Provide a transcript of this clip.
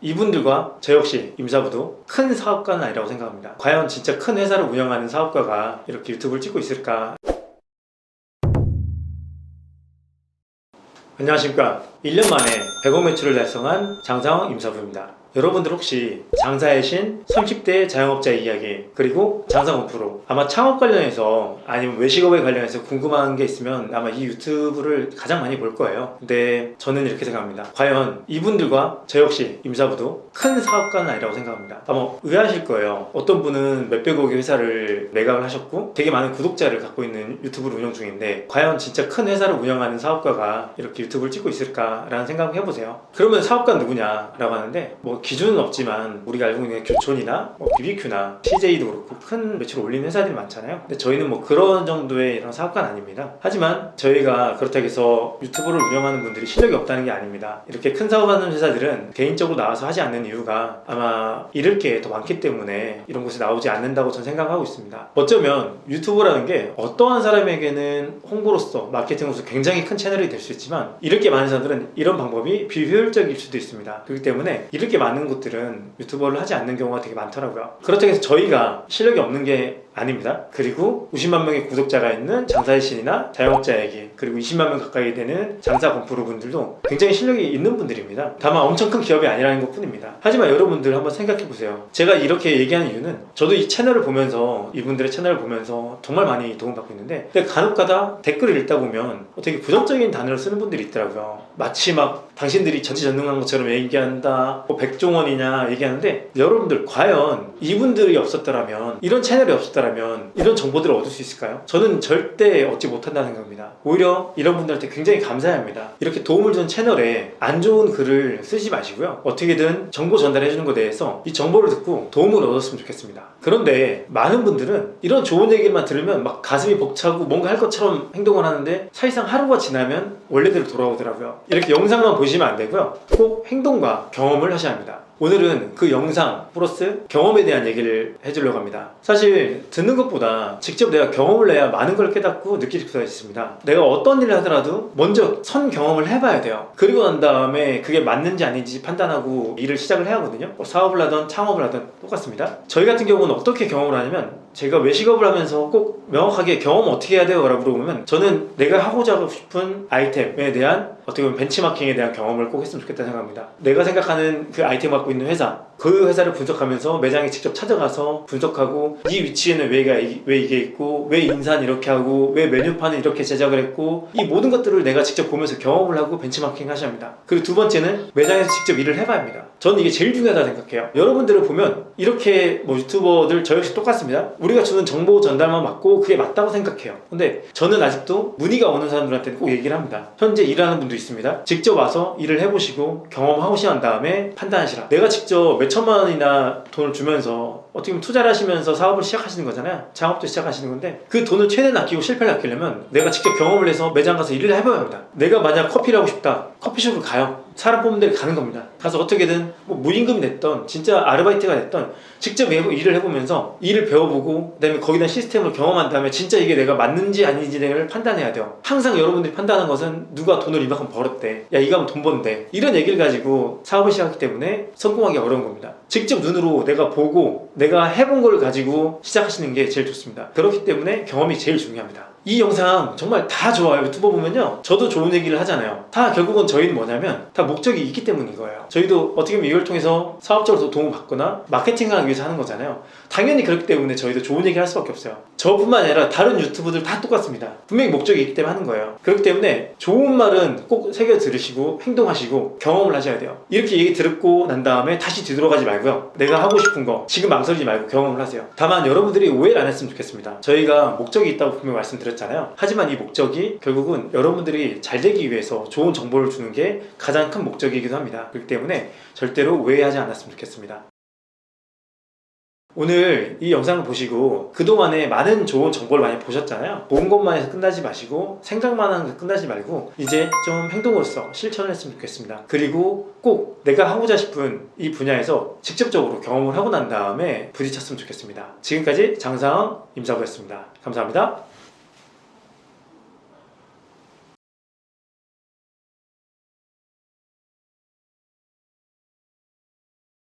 이분들과 저 역시 임사부도 큰 사업가는 아니라고 생각합니다. 과연 진짜 큰 회사를 운영하는 사업가가 이렇게 유튜브를 찍고 있을까? 안녕하십니까. 1년 만에 100억 매출을 달성한 장상원 임사부입니다. 여러분들 혹시 장사의 신 30대 자영업자의 이야기 그리고 장사원 프로 아마 창업 관련해서 아니면 외식업에 관련해서 궁금한 게 있으면 아마 이 유튜브를 가장 많이 볼 거예요. 근데 저는 이렇게 생각합니다. 과연 이분들과 저 역시 임사부도 큰 사업가는 아니라고 생각합니다. 아마 의아하실 거예요. 어떤 분은 몇백억의 회사를 매각을 하셨고 되게 많은 구독자를 갖고 있는 유튜브를 운영 중인데 과연 진짜 큰 회사를 운영하는 사업가가 이렇게 유튜브를 찍고 있을까라는 생각을 해보세요. 그러면 사업가는 누구냐라고 하는데 뭐 기준은 없지만 우리가 알고 있는 교촌이나 뭐 BBQ나 CJ도 그렇고 큰 매출을 올리는 회사들이 많잖아요. 근데 저희는 뭐 그런 정도의 이런 사업가는 아닙니다. 하지만 저희가 그렇다고 해서 유튜브를 운영하는 분들이 실력이 없다는 게 아닙니다. 이렇게 큰 사업하는 회사들은 개인적으로 나와서 하지 않는 이유가 아마 잃을 게 더 많기 때문에 이런 곳에 나오지 않는다고 저는 생각하고 있습니다. 어쩌면 유튜브라는 게 어떠한 사람에게는 홍보로서 마케팅으로서 굉장히 큰 채널이 될 수 있지만 잃을 게 많은 사람들은 이런 방법이 비효율적일 수도 있습니다. 그렇기 때문에 잃을 게 많은 곳들은 유튜버를 하지 않는 경우가 되게 많더라고요. 그렇다고 해서 저희가 실력이 없는 게 아닙니다. 그리고 50만 명의 구독자가 있는 장사의 신이나 자영업자에게 그리고 20만 명 가까이 되는 장사 건프로 분들도 굉장히 실력이 있는 분들입니다. 다만 엄청 큰 기업이 아니라는 것 뿐입니다. 하지만 여러분들 한번 생각해 보세요. 제가 이렇게 얘기하는 이유는 저도 이 채널을 보면서 이분들의 채널을 보면서 정말 많이 도움받고 있는데 근데 간혹가다 댓글을 읽다 보면 되게 부정적인 단어를 쓰는 분들이 있더라고요. 마치 막 당신들이 전지전능한 것처럼 얘기한다, 뭐 백종원이냐 얘기하는데 여러분들 과연 이분들이 없었더라면 이런 채널이 없었더라면 이런 정보들을 얻을 수 있을까요? 저는 절대 얻지 못한다는 생각입니다. 오히려 이런 분들한테 굉장히 감사합니다. 이렇게 도움을 주는 채널에 안 좋은 글을 쓰지 마시고요. 어떻게든 정보 전달해 주는 것에 대해서 이 정보를 듣고 도움을 얻었으면 좋겠습니다. 그런데 많은 분들은 이런 좋은 얘기만 들으면 막 가슴이 벅차고 뭔가 할 것처럼 행동을 하는데 사실상 하루가 지나면 원래대로 돌아오더라고요. 이렇게 영상만 보시면 안 되고요. 꼭 행동과 경험을 하셔야 합니다. 오늘은 그 영상 플러스 경험에 대한 얘기를 해주려고 합니다. 사실 듣는 것보다 직접 내가 경험을 해야 많은 걸 깨닫고 느낄 수가 있습니다. 내가 어떤 일을 하더라도 먼저 선 경험을 해봐야 돼요. 그리고 난 다음에 그게 맞는지 아닌지 판단하고 일을 시작을 해야 하거든요. 뭐 사업을 하든 창업을 하든 똑같습니다. 저희 같은 경우는 어떻게 경험을 하냐면 제가 외식업을 하면서 꼭 명확하게 경험 어떻게 해야 돼요? 라고 물어보면 저는 내가 하고자 하고 싶은 아이템에 대한 어떻게 보면 벤치마킹에 대한 경험을 꼭 했으면 좋겠다 생각합니다. 내가 생각하는 그 아이템 갖고 있는 회사, 그 회사를 분석하면서 매장에 직접 찾아가서 분석하고 이 위치에는 왜, 왜 이게 있고 왜 인사는 이렇게 하고 왜 메뉴판은 이렇게 제작을 했고 이 모든 것들을 내가 직접 보면서 경험을 하고 벤치마킹 하셔야 합니다. 그리고 두 번째는 매장에서 직접 일을 해봐야 합니다. 저는 이게 제일 중요하다 생각해요. 여러분들을 보면 이렇게 뭐 유튜버들 저 역시 똑같습니다. 우리가 주는 정보 전달만 맞고 그게 맞다고 생각해요. 근데 저는 아직도 문의가 오는 사람들한테는 꼭 얘기를 합니다. 현재 일하는 분도 있습니다. 직접 와서 일을 해보시고 경험하고 난 다음에 판단하시라. 내가 직접 몇 천만 원이나 돈을 주면서 어떻게 보면 투자를 하시면서 사업을 시작하시는 거잖아요. 창업도 시작하시는 건데 그 돈을 최대한 아끼고 실패를 아끼려면 내가 직접 경험을 해서 매장 가서 일을 해봐야 합니다. 내가 만약 커피를 하고 싶다. 커피숍을 가요. 사람 뽑는 데 가는 겁니다. 가서 어떻게든 뭐 무임금이 됐던 진짜 아르바이트가 됐던 직접 일을 해보면서 일을 배워보고 그다음에 거기다 시스템을 경험한 다음에 진짜 이게 내가 맞는지 아닌지를 판단해야 돼요. 항상 여러분들이 판단하는 것은 누가 돈을 이만큼 벌었대. 야 이거 하면 돈 번대. 이런 얘기를 가지고 사업을 시작하기 때문에 성공하기 어려운 겁니다. 직접 눈으로 내가 보고 내가 해본 걸 가지고 시작하시는 게 제일 좋습니다. 그렇기 때문에 경험이 제일 중요합니다. 이 영상 정말 다 좋아요. 유튜버 보면요. 저도 좋은 얘기를 하잖아요. 다 결국은 저희는 뭐냐면 다 목적이 있기 때문인 거예요. 저희도 어떻게 보면 이걸 통해서 사업적으로 도움을 받거나 마케팅을 하기 위해서 하는 거잖아요. 당연히 그렇기 때문에 저희도 좋은 얘기를 할 수밖에 없어요. 저뿐만 아니라 다른 유튜브들 다 똑같습니다. 분명히 목적이 있기 때문에 하는 거예요. 그렇기 때문에 좋은 말은 꼭 새겨 들으시고 행동하시고 경험을 하셔야 돼요. 이렇게 얘기 듣고 난 다음에 다시 뒤돌아가지 말고요. 내가 하고 싶은 거 지금 망설이지 말고 경험을 하세요. 다만 여러분들이 오해를 안 했으면 좋겠습니다. 저희가 목적이 있다고 분명히 말씀드렸 잖아요. 하지만 이 목적이 결국은 여러분들이 잘 되기 위해서 좋은 정보를 주는 게 가장 큰 목적이기도 합니다. 그렇기 때문에 절대로 오해하지 않았으면 좋겠습니다. 오늘 이 영상을 보시고 그동안에 많은 좋은 정보를 많이 보셨잖아요. 본 것만 해서 끝나지 마시고 생각만 하는 거 끝나지 말고 이제 좀 행동으로서 실천을 했으면 좋겠습니다. 그리고 꼭 내가 하고자 싶은 이 분야에서 직접적으로 경험을 하고 난 다음에 부딪혔으면 좋겠습니다. 지금까지 장상원 임사부였습니다. 감사합니다.